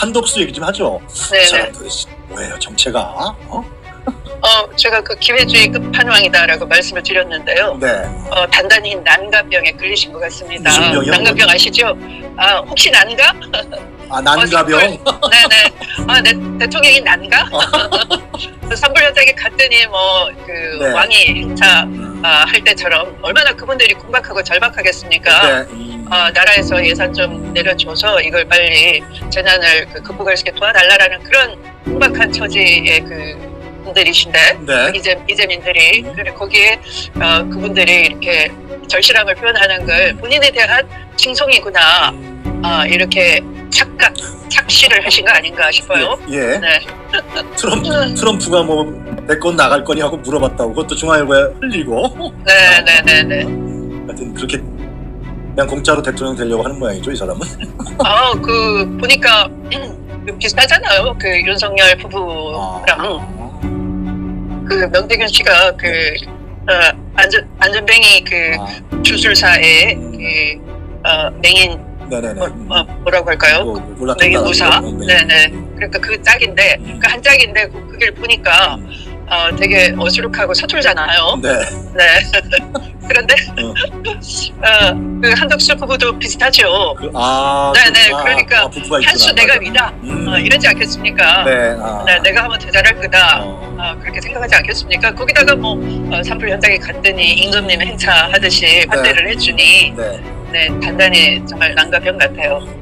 한덕수 얘기 좀 하죠. 사람 도대체 뭐예요 정체가? 어? 어, 제가 그 기회주의 끝판왕이다라고 말씀을 드렸는데요. 네. 어, 단단히 난가병에 걸리신 것 같습니다. 무슨 병이요? 난가병 아시죠? 아, 혹시 난가? 아 난가병. 네네. 아, 내, 대통령이 난가? 산불 현장에 갔더니 뭐, 그, 네. 왕이 음. 아, 할 때처럼 얼마나 그분들이 kum박하고 절박하겠습니까? 네. 음. 어, 나라에서 예산 좀 내려줘서 이걸 빨리 재난을 그 극복할 수 있게 도와달라라는 그런 kum박한 처지의 그 분들이신데 네. 이재, 이재민들이 그리고 거기에 어, 그분들이 이렇게 절실함을 표현하는 걸 본인에 대한 칭송이구나 아, 이렇게 착각 착시를 하신 거 아닌가 싶어요. 예. 예. 네. 트럼프, 트럼프가 뭐 내 건 나갈 거니 하고 물어봤다고 그것도 중앙일보에 흘리고 네, 네, 네, 네. 하여튼 그렇게 그냥 공짜로 대통령 되려고 하는 모양이죠 이 사람은 아, 그 보니까 그 비슷하잖아요. 그 윤석열 부부랑 아. 그 명태균 씨가 그 어, 안전 안전뱅이 그 아. 주술사의 그 어, 맹인 네네네 뭐, 어, 뭐라고 할까요? 뭐, 의사. 네. 네네. 그러니까 그 짝인데 그한 짝인데 그- 그걸 보니까 어, 되게 어수룩하고 서툴잖아요. 네. 네. 그런데 어. 어, 그 한덕수 부부도 비슷하죠. 그, 아, 네 네, 그렇구나. 그러니까 아, 부부가 있구나. 한수 내가 맞아. 위다. 음. 어, 이러지 않겠습니까? 네. 아. 네, 내가 하면 더 잘할 거다. 어. 어, 그렇게 생각하지 않겠습니까? 거기다가 뭐 어, 산불 현장에 갔더니 임금님 행차하듯이 환대를 해주니 네. 네, 단단히 정말 난가병 같아요.